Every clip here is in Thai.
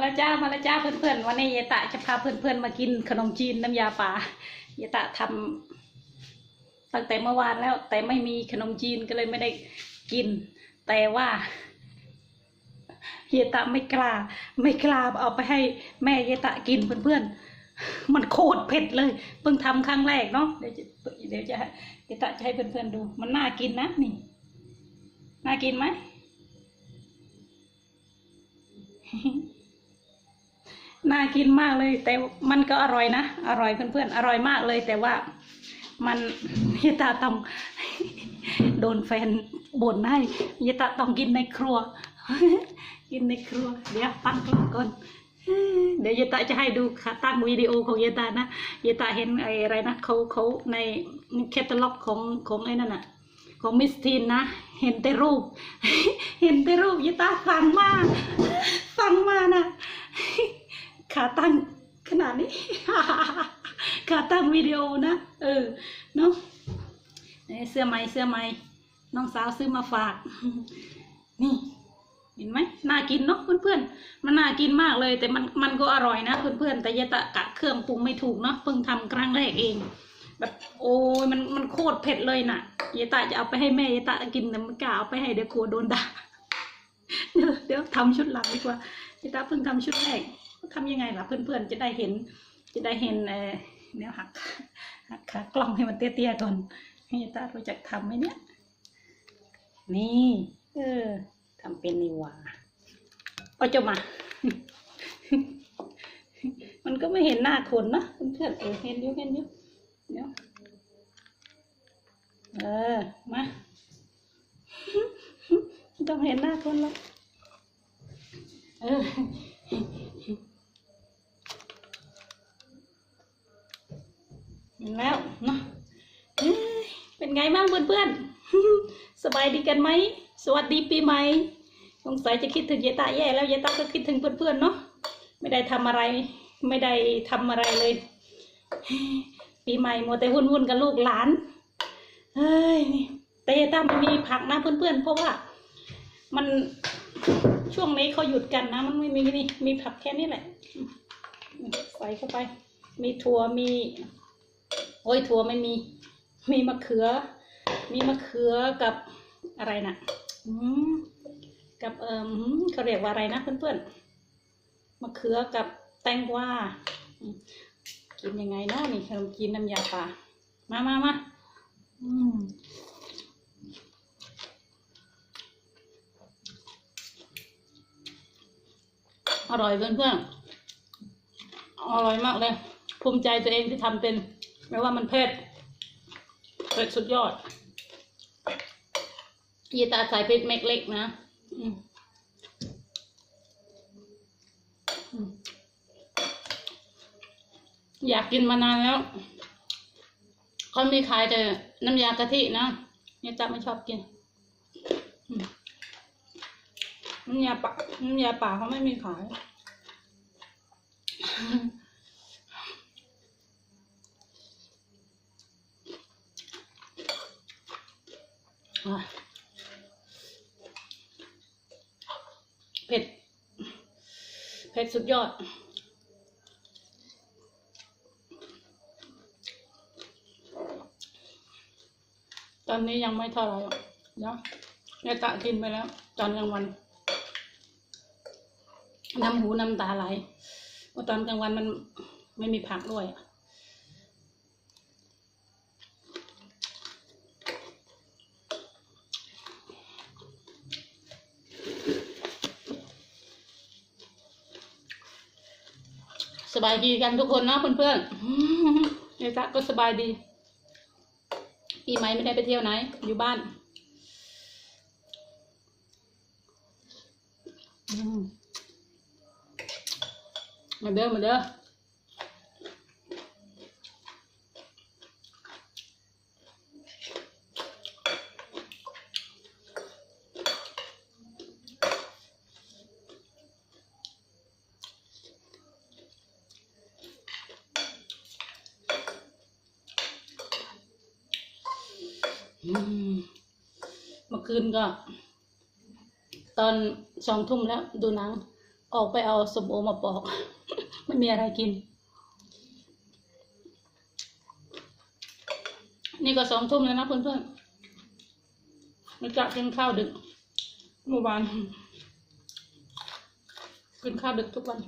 แล้วจ้ามาแล้วจ้าเพื่อนๆวันนี้ยายตะจะพาเพื่อนๆมากินขนมจีนน้ำยาป่ายายตะทำตั้งแต่เมื่อวานแล้ว แต่ไม่มีขนมจีนก็เลยไม่ได้กิน แต่ว่าเยายตะไม่กล้า ไม่กล้าเอาไปให้แม่เยายตะกินเพื่อนๆมันโคตรเผ็ดเลยเพิ่งทำครั้งแรกเนาะเดี๋ยวจะเดี๋ยวจะเยายตะจะให้เพื่อนๆดู มันน่ากินนะนี่น่ากินไหม น่ากินมากเลย แต่มันก็อร่อยนะ อร่อยเพื่อนๆ อร่อยมากเลย แต่ว่ามันยตาต้องโดนแฟนบ่นให้ยตาต้องกินในครัว กินในครัว เดี๋ยวตั้งกล้องก่อนเดี๋ยวยตาจะให้ดูค่ะตั้งวิดีโอของยตานะยตาเห็นไอ้อะไรนะเขาเขาในแคตตาล็อกของของไอ้นั่นน่ะของมิสทีนนะ เห็นแต่รูป เห็นแต่รูปยตาฟังมาก ขาตั้งขนาดนี้ ขาตั้งวิดีโอนะ เออเนาะเอ้ยเสื้อไหมเสื้อไหมน้องสาวซื้อมาฝาก นี่ เห็นไหมน่ากินเนาะเพื่อนๆ มันน่ากินมากเลย แต่มันมันก็อร่อยนะเพื่อนๆ แต่ยายตะกะเครื่องปรุงไม่ถูกเนาะเพิ่งทำครั้งแรกเอง แบบโอ้ยมันมันโคตรเผ็ดเลยน่ะยายตะจะเอาไปให้แม่ยายตะกินแต่ไม่กล้าเอาไปให้เดี๋ยวกลัวโดนด่าเดี๋ยวเดี๋ยวทำชุดหลังดีกว่ายายตะเพิ่งทำชุดแรก ทำยังไงล่ะเพื่อนๆจะได้เห็น จะได้เห็นเออแนวหักหักขากล้องให้มันเตี้ยๆก่อนให้ยาตารู้จักทำไหมเนี่ย นี่เออทำเป็นนี่ว่าเอาจะมา มันก็ไม่เห็นหน้าคนนะเพื่อนๆเออเห็นอยู่เห็นอยู่เดี๋ยวเออมาต้องเห็นหน้าคนหรอกเออ เห็นแล้วเนาะเอ้ยเป็นไงบ้างเพื่อนๆ สบายดีกันไหม สวัสดีปีใหม่สงสัยจะคิดถึงยายตาแย่แล้วยายตาก็คิดถึงเพื่อนๆเนาะไม่ได้ทำอะไร ไม่ได้ทำอะไรเลย ปีใหม่มัวแต่วุ่นๆกับลูกหลานเฮ้ยนี่แต่ยายตาไม่มีผักนะเพื่อนๆ เพราะว่า มันช่วงนี้เขาหยุดกันนะ มันไม่มีนี่มีผักแค่นี้แหละใส่เข้าไป มีถั่วมี อ้ยถั่วไม่มี มีมะเขือ มีมะเขือกับอะไรนะอืมกับเอ่มเขาเรียกว่าอะไรนะเพื่อนๆมะเขือกับแตงกวากินยังไงเนาะนี่ขนมจีนน้ำยาป่ามามามาอืมอร่อยเพื่อนๆอร่อยมากเลย ภูมิใจตัวเองที่ทำเป็น แม้ว่ามันเผ็ดเผ็ดสุดยอดยีตาใส่พริกเม็ดเล็กนะอยากกินมานานแล้ว เขามีขายแต่น้ำยากะทินะยีตาไม่ชอบกินน้ำยาป่าน้ำยาป่าเขาไม่มีขาย อะ เผ็ด เผ็ดสุดยอด ตอนนี้ยังไม่เท่าไหร่หรอกเดี๋ยตะกินไปแล้ว ตอนกลางวัน น้ำหูน้ำตาไหลเพราะตอนกลางวันมันไม่มีผักด้วยส บายดีกันทุกคนนะเพื่อนๆเนยตะก็สบายดีปีใหม่ไม่ได้ไปเที่ยวไหน อยู่บ้านมาเด้อมาเด้อ เมื่อคืนก็ ตอนสองทุ่มแล้วดูหนัง ออกไปเอาสมโอมาปอก ไม่มีอะไรกิน นี่ก็สองทุ่มแล้วนะเพื่อนๆมาจะกินข้าวดึกเมื่อวานกินข้าวดึกทุกวัน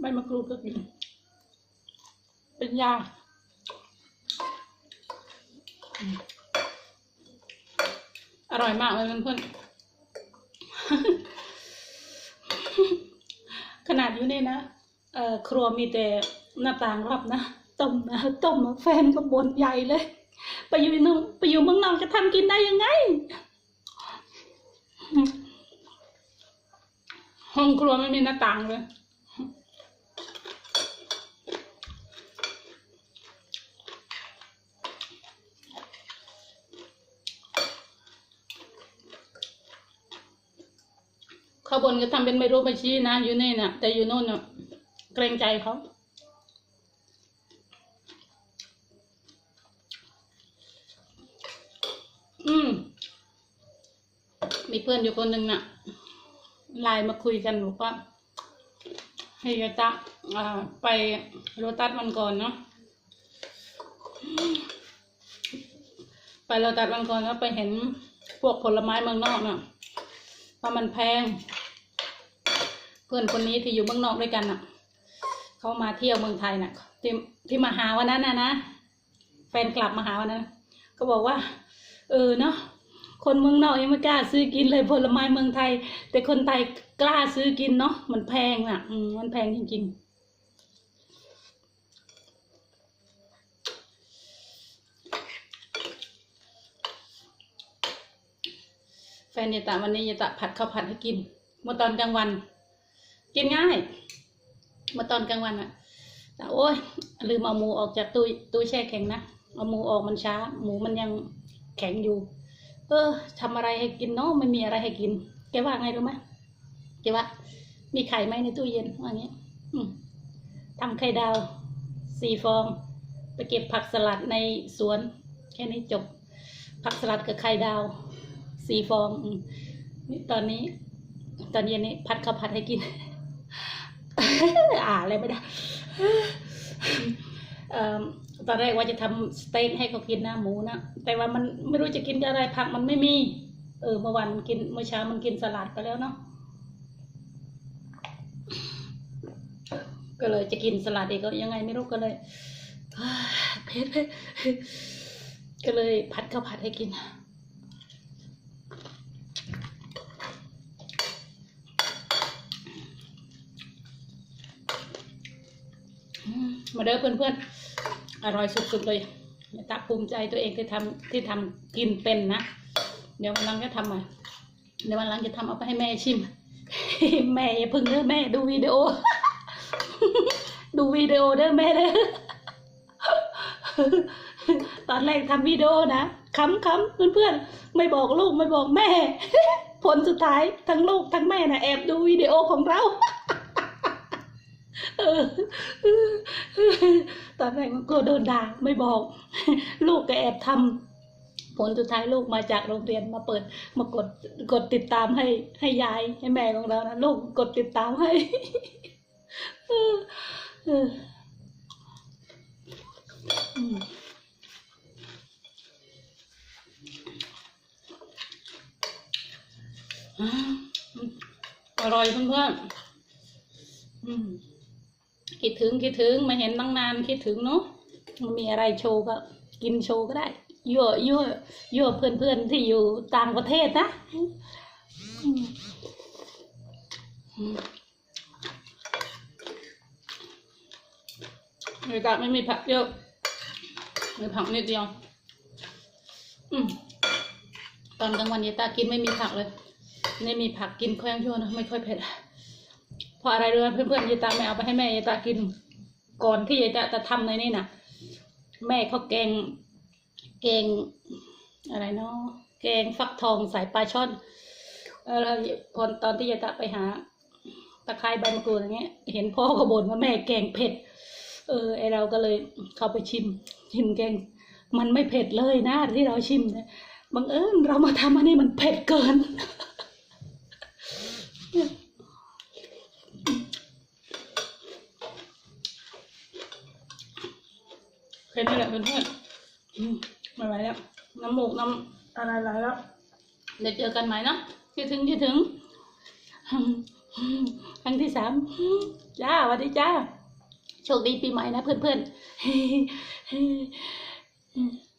ใบมะกรูดก็กิน เป็นยา อร่อยมากเลยเพื่อนๆขนาดอยู่นี่นะเอ่อครัวมีแต่หน้าต่างรับนะต้มนะต้มแฟนก็บ่นใหญ่เลย ไปอยู่นู่นไปอยู่เมืองนอกจะทำกินได้ยังไงห้องครัวไม่มีหน้าต่างเลย ข้าบนก็ทำเป็นไม่รู้ไม่ชี้นะ อยู่นี่นะแต่อยู่นู่นเน่ะเกรงใจเขาอืม มีเพื่อนอยู่คนหนึ่งน่ะไลน์มาคุยกันบอกว่าให้ยตะอ่าไปโรตัสวันก่อนเนาะไปโรตัสวันก่อนแล้วไปเห็นพวกผลไม้เมืองนอกเน่ะว่ามันแพง พื่อนคนนี้ที่อยู่เมืองนอกด้วยกันน่ะเขามาเที่ยวเมืองไทยน่ะที่ที่มาหาวันนั้นน่ะนะแฟนกลับมาหาวันนั้นก็บอกว่า เออเนาะคนเมืองนอกยังไม่กล้าซื้อกินเลยผลไม้เมืองไทย แต่คนไทยกล้าซื้อกินเนาะมันแพงอะอืมมันแพงจริงๆแฟนยายตะวันนี้ยายตะผัดข้าวผัดให้กิน เมื่อตอนกลางวัน กินง่ายมื่อตอนกลางวันอะแต่โอ้ยลืมเอาหมูออกจากตู้ตู้แช่แข็งนะเอาหมูออกมันช้า หมูมันยังแข็งอยู่ เออทำอะไรให้กินเนาะไม่มีอะไรให้กิน แกว่าไงรู้ไหมแกว่า มีไข่ไหมในตู้เย็นว่างี้ทำไข่ดาวสี่ฟอง ไปเก็บผักสลัดในสวน แค่นี้จบ ผักสลัดกับไข่ดาวสี่ฟองอืมนี่ตอนนี้ ตอนเย็นนี้ผัดข้าวผัดให้กิน อ่าอะไรไม่ได้ตอนแรกว่าจะทำสเต็กให้เขากินนะหมูนะแต่ว่ามันไม่รู้จะกินอะไรผักมันไม่มี เออเมื่อวานมันกินเมื่อเช้ามันกินสลัดไปแล้วเนาะก็เลยจะกินสลัดอีกก็ยังไงไม่รู้ก็เลยเผ็ดเผ็ดก็เลยผัดข้าวผัดให้กิน อื มาเด้อเพื่อนๆ อร่อยสุดๆเลยตาภูมิใจตัวเองที่ทำที่ทำกินเป็นนะ เดี๋ยววันหลังจะทำม่เดี๋ยววันหลังจะทำเอาไปให้แม่ชิม แม่อย่าพึ่งเด้อแม่ดูวิดีโอ ดูวิดีโอเด้อแม่เด้อตอนแรกทำวิดีโอนะค้ำๆเพื่อนๆ ไม่บอกลูกไม่บอกแม่ ผลสุดท้ายทั้งลูกทั้งแม่นะแอบดูวิดีโอของเรา ตอนแรกมันก็โดนด่าไม่บอก ลูกก็แอบทำผลสุดท้ายลูกมาจากโรงเรียนมาเปิด มากดกดติดตามให้ให้ยายให้แม่ของเรานะลูกกดติดตามให้เออเอออืมอ่าอร่อยเพื่อนๆอืม คิดถึงคิดถึงมาเห็นตั้งนานคิดถึงเนาะมันมีอะไรโชว์ก็กินโชว์ก็ได้ยั่วยั่วยั่วเพื่อนเพื่อนๆที่อยู่ต่างประเทศนะอืมอืมมีแต่ไม่มีผักเยอะมีผักนิดเดียวอตอนกลางวันยายตากินไม่มีผักเลย ไม่มีผักกินค่อยชั่วนะไม่ค่อยเผ็ด เพราะอะไรรู้ไหมเพื่อนๆยายตาไม่เอาไปให้แม่ยายตากิน ก่อนที่ยายตาจะทำในนี่นะแม่เขาแกงแกงอะไรเนาะแกงฟักทองใส่ปลาช่อนเออแล้วพอตอนที่ยายตาไปหาตะไคร้ใบมะกรูดอย่างเงี้ย เห็นพ่อก็บ่นว่าแม่แกงเผ็ด เออไอเราก็เลยเข้าไปชิม ชิมแกง มันไม่เผ็ดเลยนะที่เราชิมนี่ยบังเอิญเรามาทำอันนี้มันเผ็ดเกิน เค่นี้แหละเพื่อนๆอืมไม่ไหวแล้ว น้ำมูกน้ำอะไรไหลแล้ว เดี๋ยวเจอกันใหม่นะคิดถึงคิดถึง ครั้งที่สามอืมจ้าสวัสดีจ้า โชคดีปีใหม่นะเพื่อนๆ